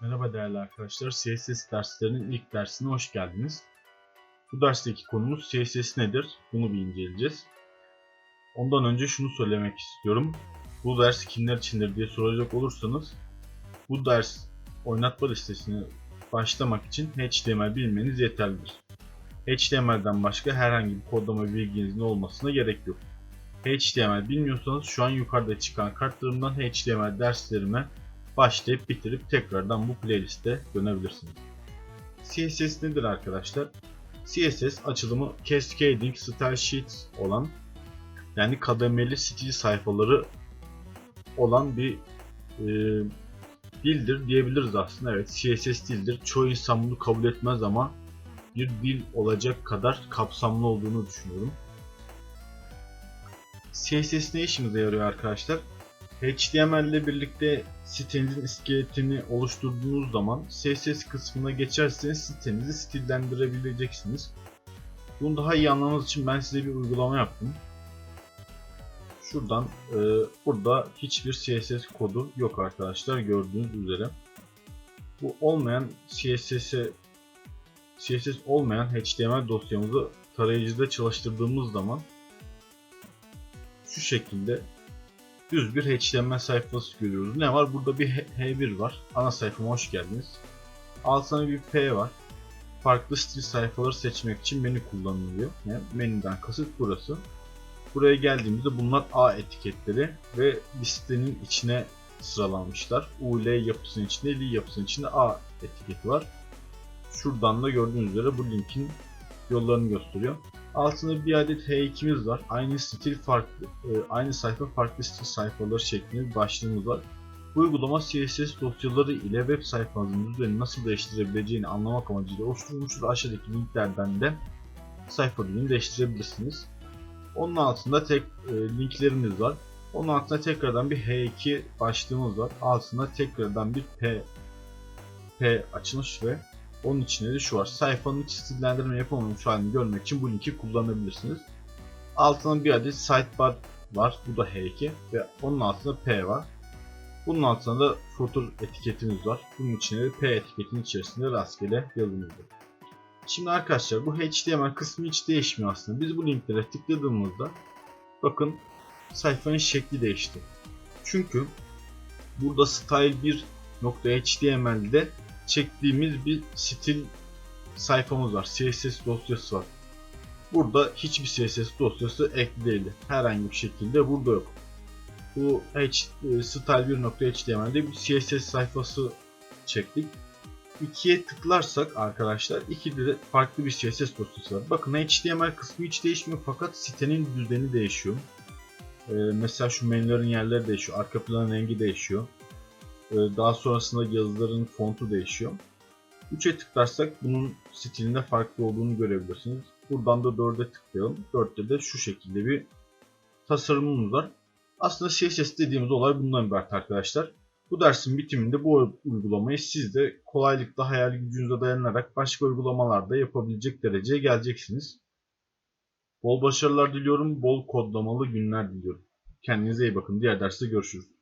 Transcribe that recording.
Merhaba değerli arkadaşlar. CSS derslerinin ilk dersine hoş geldiniz. Bu dersteki konumuz CSS nedir? Bunu bir inceleyeceğiz. Ondan önce şunu söylemek istiyorum. Bu ders kimler içindir diye soracak olursanız bu ders oynatma listesine başlamak için HTML bilmeniz yeterlidir. HTML'den başka herhangi bir kodlama bilginizin olmasına gerek yok. HTML bilmiyorsanız şu an yukarıda çıkan kartlarımdan HTML derslerime başlayıp bitirip tekrardan bu playliste dönebilirsiniz. CSS nedir arkadaşlar? CSS açılımı Cascading Style Sheets olan yani kademeli stil sayfaları olan bir e, dildir diyebiliriz aslında. Evet CSS dildir. Çoğu insan bunu kabul etmez ama bir dil olacak kadar kapsamlı olduğunu düşünüyorum. CSS ne işimize yarıyor arkadaşlar? HTML ile birlikte sitenizin iskeletini oluşturduğunuz zaman CSS kısmına geçerseniz sitenizi stillendirebileceksiniz. Bunu daha iyi anlamanız için ben size bir uygulama yaptım. Şuradan e, burada hiçbir CSS kodu yok arkadaşlar gördüğünüz üzere. Bu olmayan CSS'e CSS olmayan HTML dosyamızı tarayıcıda çalıştırdığımız zaman şu şekilde düz bir HTML sayfası görüyoruz. Ne var? Burada bir H1 var. Ana sayfama hoş geldiniz. Altına bir P var. Farklı stil sayfaları seçmek için menü kullanılıyor. Yani menüden kasıt burası. Buraya geldiğimizde bunlar A etiketleri ve listenin içine sıralanmışlar. U, yapısının içinde, L yapısının içinde A etiketi var. Şuradan da gördüğünüz üzere bu linkin yollarını gösteriyor. Altında bir adet H2'miz var. Aynı stil farklı, e, aynı sayfa farklı stil sayfaları şeklinde bir başlığımız var. Bu uygulama CSS dosyaları ile web sayfanızın düzenini nasıl değiştirebileceğini anlamak amacıyla oluşturulmuştur. Aşağıdaki linklerden de sayfa düzenini değiştirebilirsiniz. Onun altında tek e, linklerimiz var. Onun altında tekrardan bir H2 başlığımız var. Altında tekrardan bir P P açılış ve onun içinde de şu var. Sayfanın iç stillendirme yapılmamış halini görmek için bu linki kullanabilirsiniz. Altına bir adet sidebar var. Bu da H2 ve onun altında P var. Bunun altında da footer etiketimiz var. Bunun içine de P etiketinin içerisinde rastgele yazımız var. Şimdi arkadaşlar bu HTML kısmı hiç değişmiyor aslında. Biz bu linklere tıkladığımızda bakın sayfanın şekli değişti. Çünkü burada style 1.html'de çektiğimiz bir stil sayfamız var. CSS dosyası var. Burada hiçbir CSS dosyası ekli. Herhangi bir şekilde burada yok. Bu e, style1.html'de bir CSS sayfası çektik. İkiye tıklarsak arkadaşlar ikide de farklı bir CSS dosyası var. Bakın HTML kısmı hiç değişmiyor fakat sitenin düzeni değişiyor. Ee, mesela şu menülerin yerleri değişiyor. Arka planın rengi değişiyor. Ee, daha sonrasında yazıların fontu değişiyor. 3'e tıklarsak bunun stilinde farklı olduğunu görebilirsiniz. Buradan da 4'e tıklayalım. 4'te de şu şekilde bir tasarımımız var. Aslında CSS dediğimiz olay bundan ibaret arkadaşlar. Bu dersin bitiminde bu uygulamayı siz de kolaylıkla hayal gücünüze dayanarak başka uygulamalarda yapabilecek dereceye geleceksiniz. Bol başarılar diliyorum, bol kodlamalı günler diliyorum. Kendinize iyi bakın. Diğer derste görüşürüz.